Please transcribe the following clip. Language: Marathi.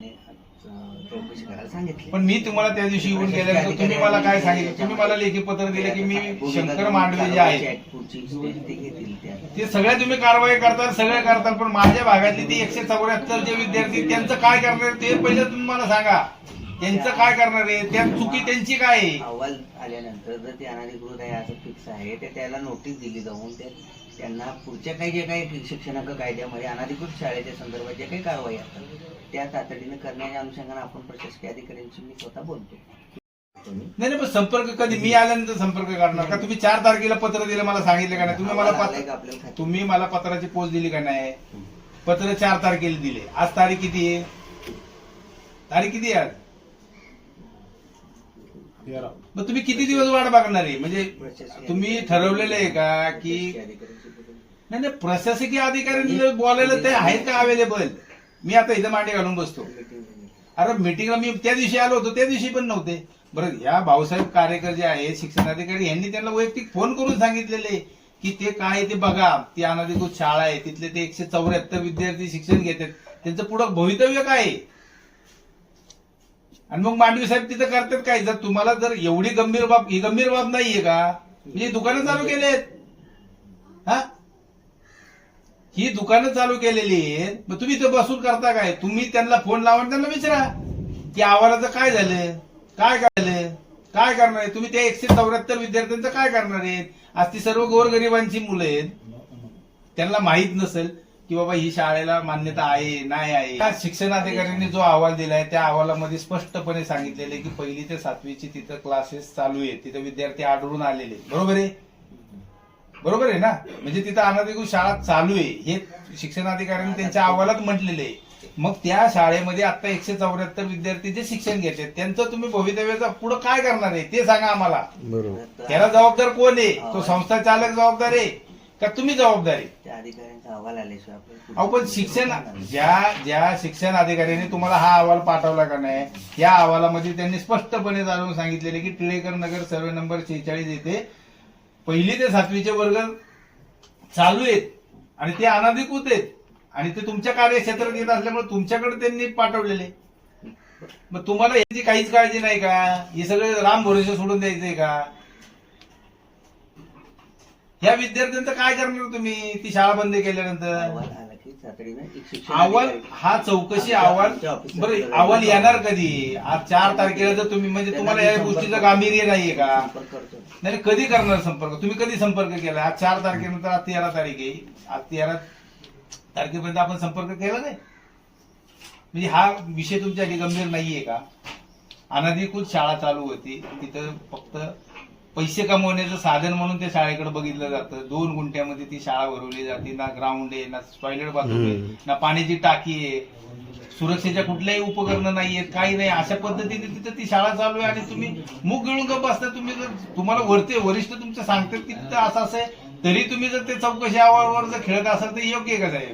चौकशी करायला सांगितली पण मी तुम्हाला त्या दिवशी येऊन गेल्यानंतर तुम्ही मला काय सांगितलं? तुम्ही मला लेखी पत्र दिले की मी शंकर मांडवे जे आहे पुढची ते घेतील त्या ते सगळे तुम्ही कारवाई करताल सगळे करताल पण माझ्या भागातली ती एकशे चौऱ्याहत्तर जे विद्यार्थी त्यांचं काय करणार ते पहिले तुम्ही मला सांगा. त्यांचं काय करणार आहे? त्या चुकी त्यांची काय आहे? अहवाल आल्यानंतर जर ते अनाधिकृत आहे असं फिक्स आहे तर त्याला नोटीस दिली जाऊन त्या त्यांना पुढच्या काही जे काही शिक्षण हक्क कायद्यामध्ये अनधिकृत शाळेच्या संदर्भात ज्या काही कारवाई असतात त्या तातडीने करण्याच्या अनुषंगाने आपण प्रशासकीय अधिकाऱ्यांशी मी स्वतः बोलतो. नाही नाही पण संपर्क कधी? मी आल्यानंतर संपर्क करणार का? तुम्ही चार तारखेला पत्र दिलं मला सांगितलं का नाही? तुम्ही मला पत्र? तुम्ही मला पत्राची पोच दिली का नाही? पत्र चार तारखेला दिले. आज तारीख किती आहे? तारीख किती आहे आज? मग तुम्ही किती दिवस वाट बघणार आहे? म्हणजे तुम्ही ठरवलेलं आहे का की. नाही नाही प्रशासकीय अधिकाऱ्यांनी बोलायला ते आहेत का अवेलेबल मी आता इथं मांडे घालून बसतो. अरे मिटिंगला मी त्या दिवशी आलो होतो त्या दिवशी पण नव्हते. बरं या भाऊसाहेब कार्यकर जे आहेत शिक्षणाधिकारी यांनी त्यांना वैयक्तिक फोन करून सांगितलेले की ते काय ते बघा. ती अनधिकृत शाळा आहे तिथले ते एकशे चौऱ्याहत्तर विद्यार्थी शिक्षण घेतात. त्यांचं पुढं भवितव्य काय आहे? आणि मग मांडवी साहेब तिथं करतात काय? जर तुम्हाला जर एवढी गंभीर बाब ही गंभीर बाब नाहीये का? म्हणजे दुकानं चालू केलेत. हा? ही दुकानं चालू केलेली आहेत. मग तुम्ही इथं बसून करता काय? तुम्ही त्यांना फोन लावा त्यांना विचारा. की अहवालाचं काय झालं? काय झालं? काय करणार आहे तुम्ही त्या एकशे चौऱ्याहत्तर विद्यार्थ्यांचं काय करणार आहेत? आज ती सर्व गोरगरिबांची मुलं आहेत. त्यांना माहीत नसेल. की बाबा ही शाळेला मान्यता आहे नाही आहे. त्या शिक्षण अधिकाऱ्यांनी जो अहवाल दिलाय त्या अहवालामध्ये स्पष्टपणे सांगितलेले की पहिली ते सातवीची तिथं क्लासेस चालू आहेत. तिथं विद्यार्थी आढळून आलेले बरोबर आहे? बरोबर आहे ना? म्हणजे तिथं अनधिकृत शाळा चालू आहे. हे शिक्षणाधिकाऱ्यांनी त्यांच्या अहवालात म्हटलेले आहे. मग त्या शाळेमध्ये आता एकशे चौऱ्याहत्तर विद्यार्थी जे शिक्षण घेतात त्यांचं तुम्ही भवितव्याचं पुढे काय करणार आहे? ते सांगा आम्हाला. त्याला जबाबदार कोण आहे? तो संस्था चालक जबाबदार आहे. का तुम्ही जबाबदार? आहे त्या अधिकाऱ्यांचा अहवाल आल्याशिवाय अहो पण शिक्षण ज्या ज्या शिक्षण अधिकाऱ्यांनी तुम्हाला हा अहवाल पाठवला का नाही या अहवालामध्ये त्यांनी स्पष्टपणे जाणून सांगितलेले की टिळेकर नगर सर्वे नंबर शेहेचाळीस येथे पहिली ते सातवीचे वर्ग चालू आहेत आणि ते अनधिकृत आहेत. आणि ते तुमच्या कार्यक्षेत्रात येत असल्यामुळे तुमच्याकडे त्यांनी पाठवलेले. मग तुम्हाला याची काहीच काळजी नाही का? हे सगळं राम भरोसे सोडून द्यायचंय का? या विद्यार्थ्यांचं काय करणार तुम्ही? ती शाळा बंद केल्यानंतर? अहवाल आला की तातडीने एक शिक्षण अहवाल अधिकारी- हा चौकशी अहवाल आमच्या ऑफिसला बरं अहवाल. येणार कधी? आज चार तारखेला जर तुम्ही म्हणजे तुम्हाला या गोष्टीचं गांभीर्य नाहीये का? संपर्क करतो. नाही नाही, कधी करणार संपर्क? तुम्ही कधी संपर्क केला? आज चार तारखेनंतर आज तेरा तारीख आहे. आज तेरा तारखेपर्यंत आपण संपर्क केला नाही? म्हणजे हा विषय तुमच्यासाठी गंभीर नाहीये का? अनधिकृत शाळा चालू होती. तिथं फक्त पैसे कमवण्याचं साधन म्हणून त्या शाळेकडे बघितलं जातं. दोन गुंठ्यामध्ये ती शाळा भरवली जाते ना ग्राउंड आहे ना टॉयलेट बाथरूम आहे ना पाण्याची टाकी आहे. सुरक्षेच्या कुठल्याही उपकरणं नाहीयेत काही नाही. अशा पद्धतीने तिथं ती शाळा चालू आहे आणि तुम्ही मुख गिळून गप बसता. तुम्ही जर तुम्हाला वरते वरिष्ठ तुमचे सांगतात की तिथं असं असं आहे तरी तुम्ही जर ते चौकशी अहवालावर जर खेळत असाल तर योग्य आहे का साहेब?